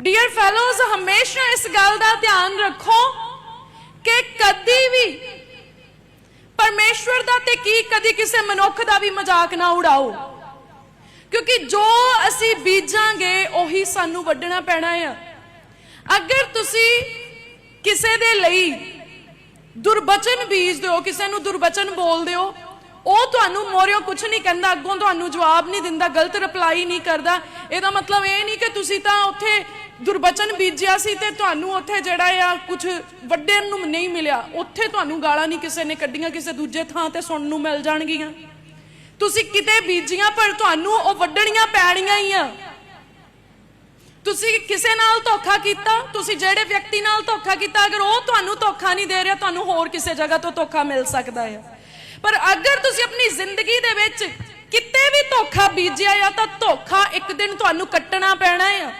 Dear fellows ਹਮੇਸ਼ਾ ਇਸ ਗੱਲ ਦਾ ਧਿਆਨ ਰੱਖੋ ਕਿ ਕਦੀ ਵੀ ਪਰਮੇਸ਼ਵਰ ਦਾ ਤੇ ਕੀ ਕਦੀ ਕਿਸੇ ਮਨੁੱਖ ਦਾ ਵੀ ਮਜ਼ਾਕ ਨਾ ਉਡਾਓ ਕਿਉਂਕਿ ਜੋ ਅਸੀਂ ਬੀਜਾਂਗੇ ਉਹੀ ਸਾਨੂੰ ਵੱਢਣਾ ਪੈਣਾ ਆ ਅਗਰ ਤੁਸੀਂ ਕਿਸੇ ਦੇ ਲਈ ਦੁਰਬਚਨ ਬੀਜਦੇ ਹੋ ਕਿਸੇ ਨੂੰ ਦੁਰਬਚਨ ਬੋਲਦੇ ਹੋ ਉਹ ਤੁਹਾਨੂੰ ਮੋਰਿਓ ਕੁਝ ਨਹੀਂ ਕਹਿੰਦਾ ਅੱਗੋਂ ਤੁਹਾਨੂੰ ਜਵਾਬ ਨਹੀਂ ਦਿੰਦਾ ਗਲਤ ਰਿਪਲਾਈ ਨਹੀਂ ਕਰਦਾ ਇਹਦਾ ਮਤਲਬ ਇਹ ਨਹੀਂ ਕਿ ਤੁਸੀਂ ਤਾਂ ਉੱਥੇ ਦੁਰਬਚਨ ਬੀਜਿਆ ਸੀ ਤੇ ਤੁਹਾਨੂੰ ਉੱਥੇ ਜਿਹੜਾ ਆ ਕੁਝ ਵੱਡਿਆਂ ਨੂੰ ਨਹੀਂ ਮਿਲਿਆ। ਉੱਥੇ ਤੁਹਾਨੂੰ ਗਾਲਾਂ ਨਹੀਂ ਕਿਸੇ ਨੇ ਕੱਢੀਆਂ, ਕਿਸੇ ਦੂਜੇ ਥਾਂ ਤੇ ਸੁਣਨ ਨੂੰ ਮਿਲ ਜਾਣਗੀਆਂ। ਤੁਸੀਂ ਕਿਤੇ ਬੀਜੀਆਂ, ਪਰ ਤੁਹਾਨੂੰ ਉਹ ਵੱਢਣੀਆਂ ਪੈਣੀਆਂ ਹੀ ਆ। ਤੁਸੀਂ ਕਿਸੇ ਨਾਲ ਧੋਖਾ ਕੀਤਾ, ਤੁਸੀਂ ਜਿਹੜੇ ਵਿਅਕਤੀ ਨਾਲ ਧੋਖਾ ਕੀਤਾ, ਅਗਰ ਉਹ ਤੁਹਾਨੂੰ ਧੋਖਾ ਨਹੀਂ ਦੇ ਰਿਹਾ, ਤੁਹਾਨੂੰ ਹੋਰ ਕਿਸੇ ਜਗ੍ਹਾ ਤੋਂ ਧੋਖਾ ਮਿਲ ਸਕਦਾ ਹੈ ਪਰ ਅਗਰ ਤੁਸੀਂ ਆਪਣੀ ਜ਼ਿੰਦਗੀ ਦੇ ਵਿੱਚ ਕਿਤੇ ਵੀ ਧੋਖਾ ਬੀਜਿਆ ਆ, ਤਾਂ ਧੋਖਾ ਇੱਕ ਦਿਨ ਤੁਹਾਨੂੰ ਕੱਟਣਾ ਪੈਣਾ ਆ।